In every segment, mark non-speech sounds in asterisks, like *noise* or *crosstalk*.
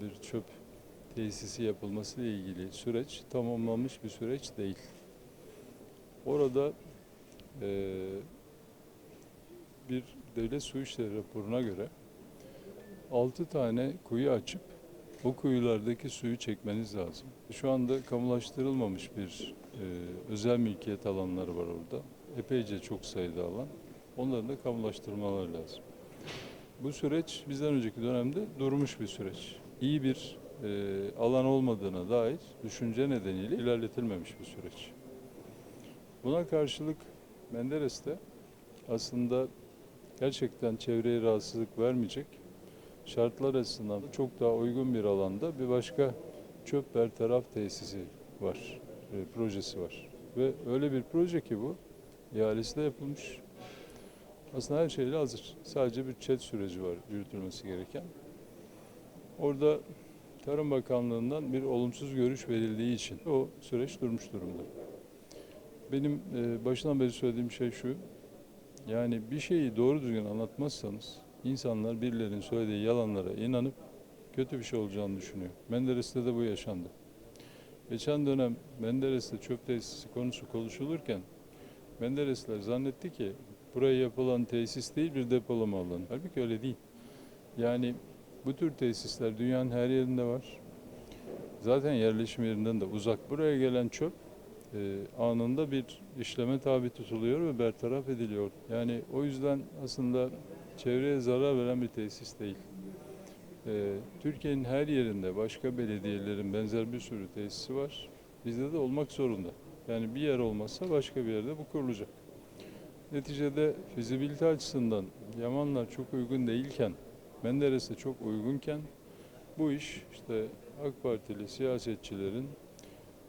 bir çöp tesisi yapılması ile ilgili süreç tamamlanmış bir süreç değil. Orada eee, bir devlet su işleri raporuna göre 6 tane kuyu açıp o kuyulardaki suyu çekmeniz lazım. Şu anda kamulaştırılmamış bir eee, özel mülkiyet alanları var orada. Epeyce çok sayıda alan. Onların da kamulaştırmaları lazım. Bu süreç bizden önceki dönemde durmuş bir süreç. İyi bir eee, alan olmadığına dair düşünce nedeniyle ilerletilmemiş bir süreç. Buna karşılık Menderes'te aslında gerçekten çevreye rahatsızlık vermeyecek şartlar açısından çok daha uygun bir alanda bir başka çöp bertaraf tesisi var, e, projesi var. Ve öyle bir proje ki bu, ihalesi de yapılmış. Aslında her şeyle hazır. Sadece bir çet süreci var yürütülmesi gereken. Orada Tarım Bakanlığı'ndan bir olumsuz görüş verildiği için o süreç durmuş durumda. Benim e, başından beri söylediğim şey şu, yani bir şeyi doğru düzgün anlatmazsanız insanlar birilerinin söylediği yalanlara inanıp kötü bir şey olacağını düşünüyor. Menderes'te de bu yaşandı. Geçen dönem Menderes'te çöp tesisi konusu konuşulurken Menderesler zannetti ki buraya yapılan tesis değil bir depolama alanı. Halbuki öyle değil. Yani bu tür tesisler dünyanın her yerinde var. Zaten yerleşim yerinden de uzak. Buraya gelen çöp e, anında bir işleme tabi tutuluyor ve bertaraf ediliyor. Yani o yüzden aslında çevreye zarar veren bir tesis değil. E, Türkiye'nin her yerinde başka belediyelerin benzer bir sürü tesisi var. Bizde de olmak zorunda. Yani bir yer olmazsa başka bir yerde bu kurulacak. Neticede fizibilite açısından Yamanlar çok uygun değilken, Menderes'e çok uygunken bu iş işte AK Partili siyasetçilerin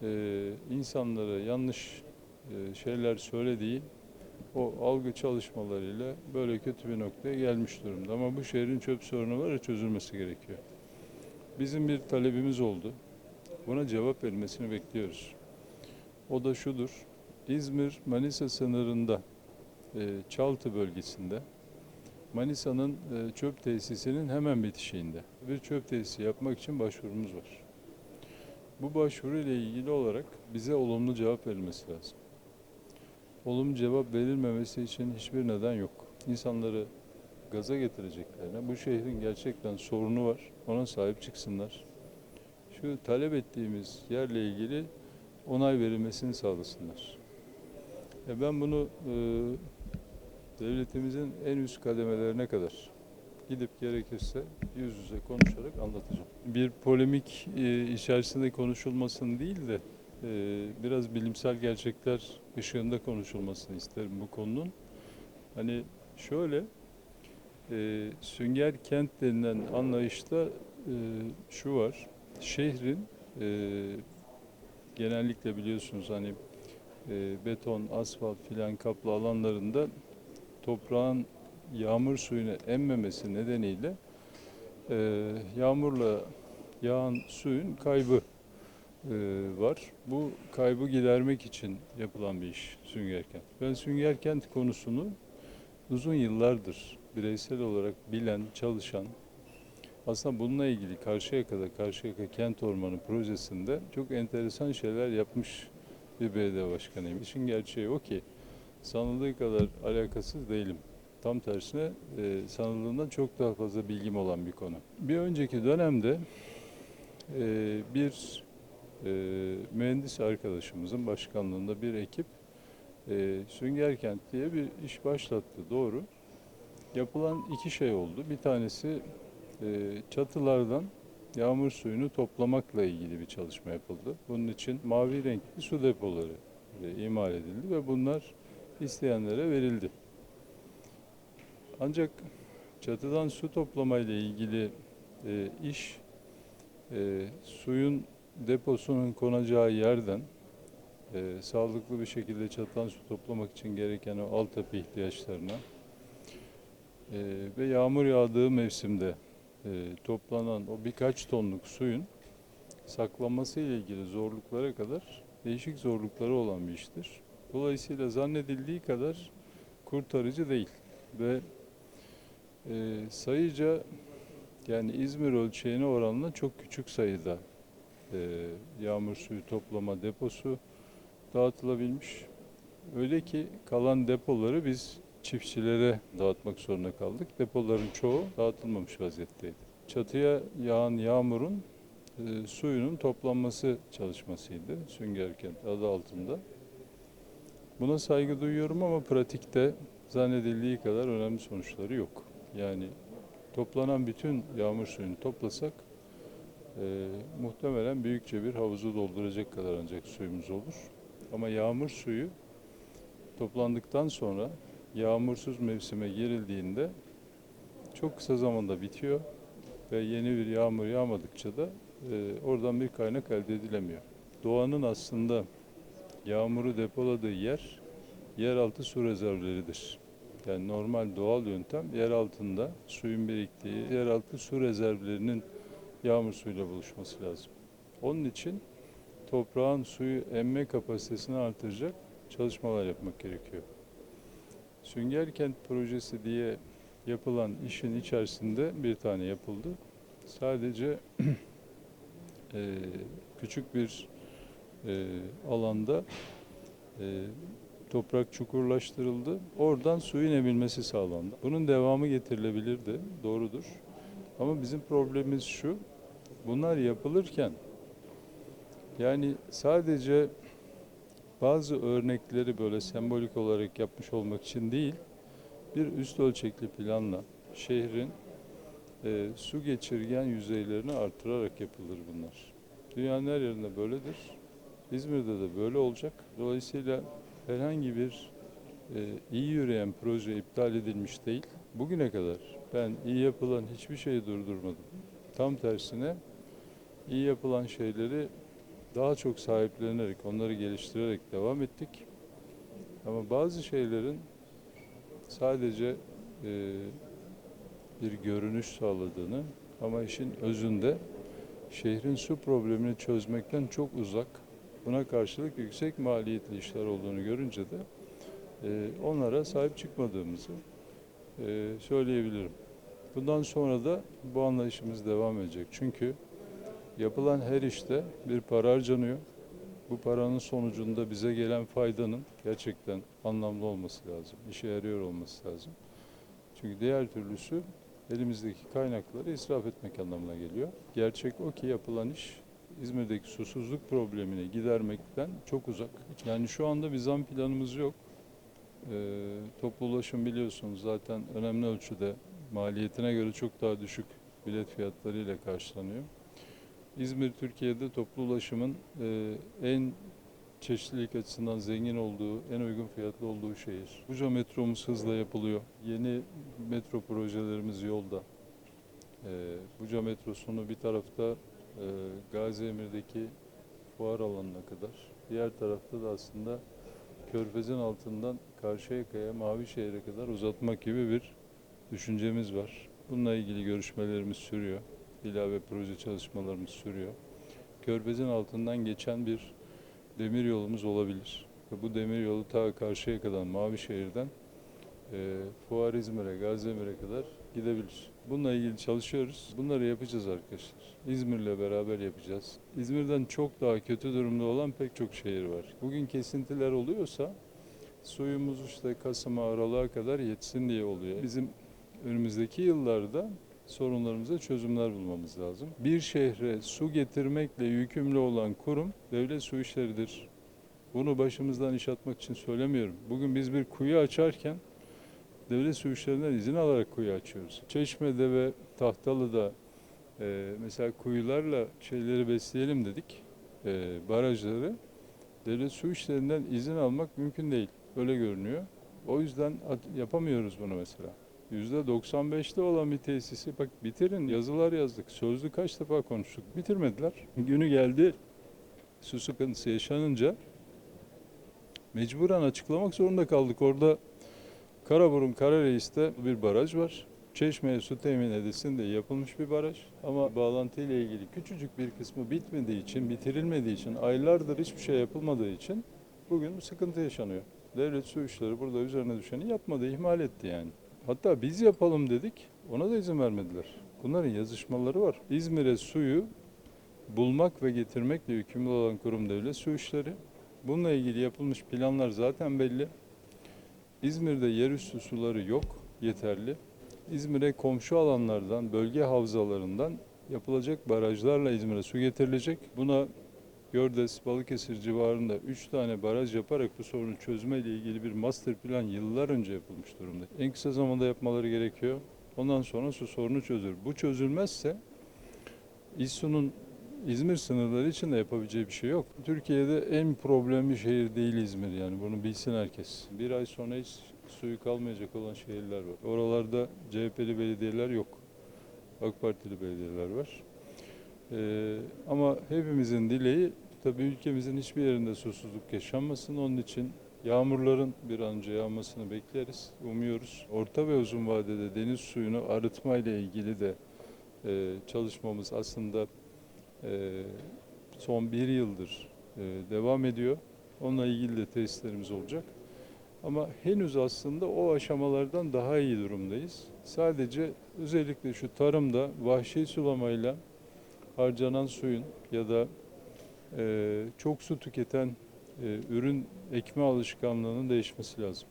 e, insanlara yanlış e, şeyler söylediği o algı çalışmalarıyla böyle kötü bir noktaya gelmiş durumda. Ama bu şehrin çöp sorunu var ya çözülmesi gerekiyor. Bizim bir talebimiz oldu. Buna cevap verilmesini bekliyoruz. O da şudur. İzmir-Manisa sınırında e, Çaltı bölgesinde Manisa'nın e, çöp tesisinin hemen bitişiğinde bir çöp tesisi yapmak için başvurumuz var. Bu başvuru ile ilgili olarak bize olumlu cevap verilmesi lazım. Olumlu cevap verilmemesi için hiçbir neden yok. İnsanları gaza getireceklerine, bu şehrin gerçekten sorunu var, ona sahip çıksınlar. Şu talep ettiğimiz yerle ilgili onay verilmesini sağlasınlar. E ben bunu e, devletimizin en üst kademelerine kadar gidip gerekirse yüz yüze konuşarak anlatacağım. Bir polemik e, içerisinde konuşulmasın değil de e, biraz bilimsel gerçekler ışığında konuşulmasını isterim bu konunun. Hani şöyle e, sünger kent denilen anlayışta şu var. Şehrin genellikle biliyorsunuz hani beton, asfalt filan kaplı alanlarında toprağın yağmur suyunu emmemesi nedeniyle e, yağmurla yağan suyun kaybı e, var. Bu kaybı gidermek için yapılan bir iş Sünger Kent. Ben Sünger Kent konusunu uzun yıllardır bireysel olarak bilen, çalışan, aslında bununla ilgili Karşıyaka'da Karşıyaka Kent Ormanı projesinde çok enteresan şeyler yapmış bir belediye başkanıyım. İşin gerçeği o ki sanıldığı kadar alakasız değilim. Tam tersine e, sanıldığından çok daha fazla bilgim olan bir konu. Bir önceki dönemde e, bir e, mühendis arkadaşımızın başkanlığında bir ekip e, Süngerkent diye bir iş başlattı. Doğru. Yapılan iki şey oldu. Bir tanesi e, çatılardan yağmur suyunu toplamakla ilgili bir çalışma yapıldı. Bunun için mavi renkli su depoları e, imal edildi ve bunlar isteyenlere verildi. Ancak çatıdan su toplama ile ilgili e, iş e, suyun deposunun konacağı yerden e, sağlıklı bir şekilde çatıdan su toplamak için gereken o altyapı ihtiyaçlarına e, ve yağmur yağdığı mevsimde e, toplanan o birkaç tonluk suyun saklanması ile ilgili zorluklara kadar değişik zorlukları olan bir iştir. Dolayısıyla zannedildiği kadar kurtarıcı değil ve e, sayıca Yani İzmir ölçeğine oranla çok küçük sayıda e, yağmur suyu toplama deposu dağıtılabilmiş. Öyle ki kalan depoları biz çiftçilere dağıtmak zorunda kaldık. Depoların çoğu dağıtılmamış vaziyetteydi. Çatıya yağan yağmurun e, suyunun toplanması çalışmasıydı Sünger Kent adı altında. Buna saygı duyuyorum ama pratikte zannedildiği kadar önemli sonuçları yok. Yani toplanan bütün yağmur suyunu toplasak e, muhtemelen büyükçe bir havuzu dolduracak kadar ancak suyumuz olur. Ama yağmur suyu toplandıktan sonra yağmursuz mevsime girildiğinde çok kısa zamanda bitiyor ve yeni bir yağmur yağmadıkça da e, oradan bir kaynak elde edilemiyor. Doğanın aslında yağmuru depoladığı yer yeraltı su rezervleridir. Yani normal doğal yöntem yer altında suyun biriktiği yeraltı su rezervlerinin yağmur suyuyla buluşması lazım. Onun için toprağın suyu emme kapasitesini artıracak çalışmalar yapmak gerekiyor. Sünger Kent projesi diye yapılan işin içerisinde bir tane yapıldı. Sadece *clears throat* eee, küçük bir eee, alanda eee, toprak çukurlaştırıldı. Oradan suyun emilmesi sağlandı. Bunun devamı getirilebilirdi, doğrudur. Ama bizim problemimiz şu, bunlar yapılırken yani sadece bazı örnekleri böyle sembolik olarak yapmış olmak için değil, bir üst ölçekli planla şehrin e, su geçirgen yüzeylerini artırarak yapılır bunlar. Dünyanın her yerinde böyledir. İzmir'de de böyle olacak. Dolayısıyla herhangi bir e, iyi yürüyen proje iptal edilmiş değil. Bugüne kadar ben iyi yapılan hiçbir şeyi durdurmadım. Tam tersine iyi yapılan şeyleri daha çok sahiplenerek, onları geliştirerek devam ettik. Ama bazı şeylerin sadece e, bir görünüş sağladığını ama işin özünde şehrin su problemini çözmekten çok uzak, buna karşılık yüksek maliyetli işler olduğunu görünce de e, onlara sahip çıkmadığımızı e, söyleyebilirim. Bundan sonra da bu anlayışımız devam edecek. Çünkü yapılan her işte bir para harcanıyor. Bu paranın sonucunda bize gelen faydanın gerçekten anlamlı olması lazım, işe yarıyor olması lazım. Çünkü diğer türlüsü elimizdeki kaynakları israf etmek anlamına geliyor. Gerçek o ki yapılan iş İzmir'deki susuzluk problemini gidermekten çok uzak. Yani şu anda bir zam planımız yok. Ee, toplu ulaşım biliyorsunuz zaten önemli ölçüde maliyetine göre çok daha düşük bilet fiyatlarıyla karşılanıyor. İzmir Türkiye'de toplu ulaşımın e, en çeşitlilik açısından zengin olduğu, en uygun fiyatlı olduğu şehir. Buca metromuz hızla yapılıyor. Yeni metro projelerimiz yolda. E, Buca metrosunu bir tarafta e, Gazi Emir'deki fuar alanına kadar, diğer tarafta da aslında Körfez'in altından Karşıyaka'ya, Mavişehir'e kadar uzatmak gibi bir düşüncemiz var. Bununla ilgili görüşmelerimiz sürüyor. İlave proje çalışmalarımız sürüyor. Körfez'in altından geçen bir demir yolumuz olabilir. Bu demir yolu ta Karşıyaka'dan, Mavişehir'den e, Fuar İzmir'e, Gaziemire kadar gidebilir. Bununla ilgili çalışıyoruz. Bunları yapacağız arkadaşlar. İzmir'le beraber yapacağız. İzmir'den çok daha kötü durumda olan pek çok şehir var. Bugün kesintiler oluyorsa suyumuz işte Kasım'a, Aralık'a kadar yetsin diye oluyor. Bizim önümüzdeki yıllarda sorunlarımıza çözümler bulmamız lazım. Bir şehre su getirmekle yükümlü olan kurum devlet su işleridir. Bunu başımızdan iş atmak için söylemiyorum. Bugün biz bir kuyu açarken devlet su işlerinden izin alarak kuyu açıyoruz. Çeşme'de ve Tahtalı'da e, mesela kuyularla şeyleri besleyelim dedik, e, barajları. Devlet su işlerinden izin almak mümkün değil. Öyle görünüyor. O yüzden yapamıyoruz bunu mesela. %95'te olan bir tesisi bak bitirin yazılar yazdık. Sözlü kaç defa konuştuk. Bitirmediler. *laughs* Günü geldi su sıkıntısı yaşanınca mecburen açıklamak zorunda kaldık. Orada Karaburun Karareis'te bir baraj var. Çeşmeye su temin edilsin diye yapılmış bir baraj. Ama bağlantı ile ilgili küçücük bir kısmı bitmediği için, bitirilmediği için, aylardır hiçbir şey yapılmadığı için bugün bu sıkıntı yaşanıyor. Devlet su işleri burada üzerine düşeni yapmadı, ihmal etti yani. Hatta biz yapalım dedik, ona da izin vermediler. Bunların yazışmaları var. İzmir'e suyu bulmak ve getirmekle yükümlü olan kurum devlet su işleri. Bununla ilgili yapılmış planlar zaten belli. İzmir'de yerüstü suları yok yeterli. İzmir'e komşu alanlardan, bölge havzalarından yapılacak barajlarla İzmir'e su getirilecek. Buna Gördes, Balıkesir civarında 3 tane baraj yaparak bu sorunu çözme ile ilgili bir master plan yıllar önce yapılmış durumda. En kısa zamanda yapmaları gerekiyor. Ondan sonra su sorunu çözülür. Bu çözülmezse İSSU'nun İzmir sınırları için de yapabileceği bir şey yok. Türkiye'de en problemli şehir değil İzmir yani bunu bilsin herkes. Bir ay sonra hiç suyu kalmayacak olan şehirler var. Oralarda CHP'li belediyeler yok. AK Partili belediyeler var. Ee, ama hepimizin dileği tabii ülkemizin hiçbir yerinde susuzluk yaşanmasın. Onun için yağmurların bir an önce yağmasını bekleriz, umuyoruz. Orta ve uzun vadede deniz suyunu arıtma ile ilgili de e, çalışmamız aslında son bir yıldır e, devam ediyor. Onunla ilgili de testlerimiz olacak. Ama henüz aslında o aşamalardan daha iyi durumdayız. Sadece özellikle şu tarımda vahşi sulamayla harcanan suyun ya da e, çok su tüketen e, ürün ekme alışkanlığının değişmesi lazım.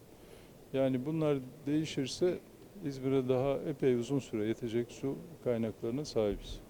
Yani bunlar değişirse İzmir'e daha epey uzun süre yetecek su kaynaklarına sahibiz.